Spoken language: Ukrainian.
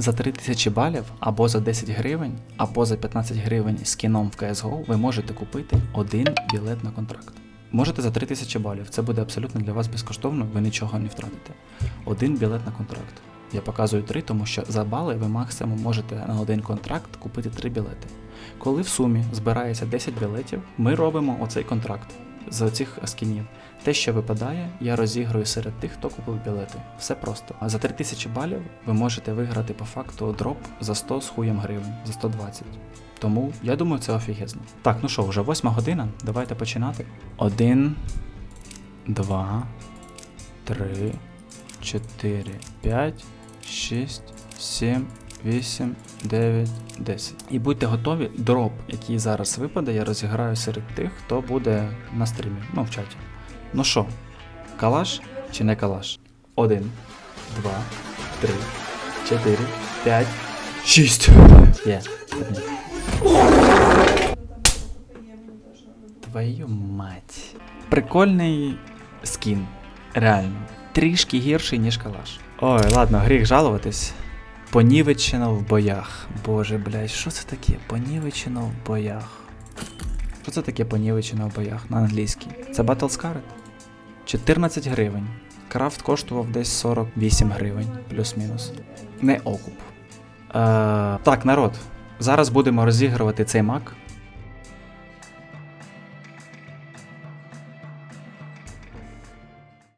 За 3000 балів або за 10 гривень, або за 15 гривень з кіном в CSGO ви можете купити один білет на контракт. Можете за 3000 балів, це буде абсолютно для вас безкоштовно, ви нічого не втратите. Один білет на контракт. Я показую три, тому що за бали ви максимум можете на один контракт купити три білети. Коли в сумі збирається 10 білетів, ми робимо оцей контракт з цих скінів. Те, що випадає, я розіграю серед тих, хто купив білети. Все просто. А за 3000 балів ви можете виграти по факту дроп за 100 з хуєм гривень, за 120. Тому я думаю, це офігезно. Так, ну що, вже восьма година. Давайте починати. Один, два, три, чотири, п'ять, шість, сім, вісім, дев'ять, десять. І будьте готові, дроп, який зараз випаде, я розіграю серед тих, хто буде на стрімі, ну в чаті. Ну що, калаш чи не калаш? Один, два, три, чотири, п'ять, шість. Є. Твою мать. Прикольний скін. Реально. Трішки гірший, ніж калаш. Ой, ладно, гріх жалуватись. Понівечено в боях. Боже, блядь, що це таке? Понівечено в боях. Що це таке понівечено в боях на англійській? Це Battle Scarred? 14 гривень. Крафт коштував десь 48 гривень, плюс-мінус. Не окуп. Е, так, народ. Зараз будемо розігрувати цей мак.